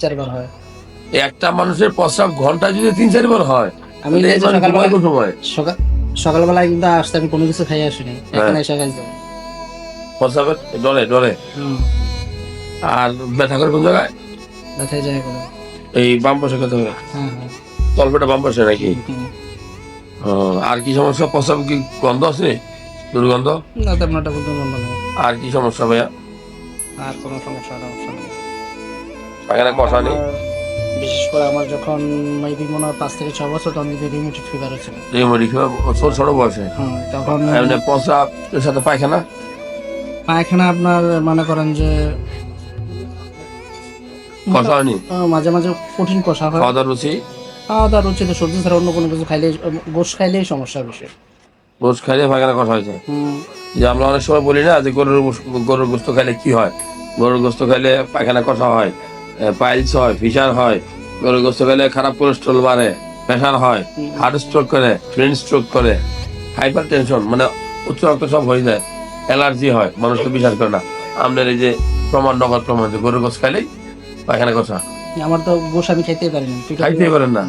চারবার হয়। একটা মানুষের প্রস্রাব ঘণ্টা যদি তিন চারবার হয় আমি সকাল সকালবেলায় কিন্তু আসতে আমি কোনো কিছু খাই আসিনি। এখানে এসে খাইছি প্রস্রাবের ডরে হুম। আর ব্যথা করে কোন জায়গায়? ব্যথায় যায় করে এই বাম পাশে হবে হ্যাঁ হ্যাঁ। তলপেটা বাম পাশে নাকি? আর কি সমস্যা? প্রস্রাব কি গন্ধ আছে? দুর্গন্ধ? না তেমন একটা বুদ্ধি আর কি সমস্যা ভাইয়া? আর কোনো সমস্যা সমস্যা নেই। এখানে কষা নেই। বিশেষ করে আমার যখন মেবি মনে হয় পাঁচ থেকে ছ বছর তখন কিন্তু রিমিটেড ফিভার হচ্ছিল রিমোডি ছোট ছোট বয়সে হ্যাঁ তখন প্রস্রাব এর সাথে পায়খানা? পায়খানা আপনার মনে করেন যে কষা হয়নি? মাঝে মাঝে কঠিন কষা হয়। খাওয়া দাওয়ার রুচি? খাওয়া দাওয়া রুচি তো সবজি ছাড়া অন্য কোনো কিছু খাইলে গোস খাইলেই সমস্যা বেশি। গোস খাইলে পায়খানা কষা হয়েছে? যে আমরা অনেক সময় বলি না যে গরুর গরুর গোস্ত খাইলে কি হয়? গরুর গোস্ত খাইলে পায়খানা কষা হয়। পাইলস হয় ফিশার হয় গরু গোস্ত খেলে খারাপ কোলেস্ট্রল বাড়ে প্রেশার হয় হার্ট স্ট্রোক করে ব্রেন স্ট্রোক করে হাইপার টেনশন মানে উচ্চ রক্তচাপ হয়ে যায় অ্যালার্জি হয় মানুষ তো বিশ্বাস করে না। আপনার এই যে প্রমাণ নগদ প্রমাণ গরু গরুর গোস খাইলেই পায়খানা কষা আমার তো গোস আমি খাইতেই পারি না। খাইতেই পারেন না।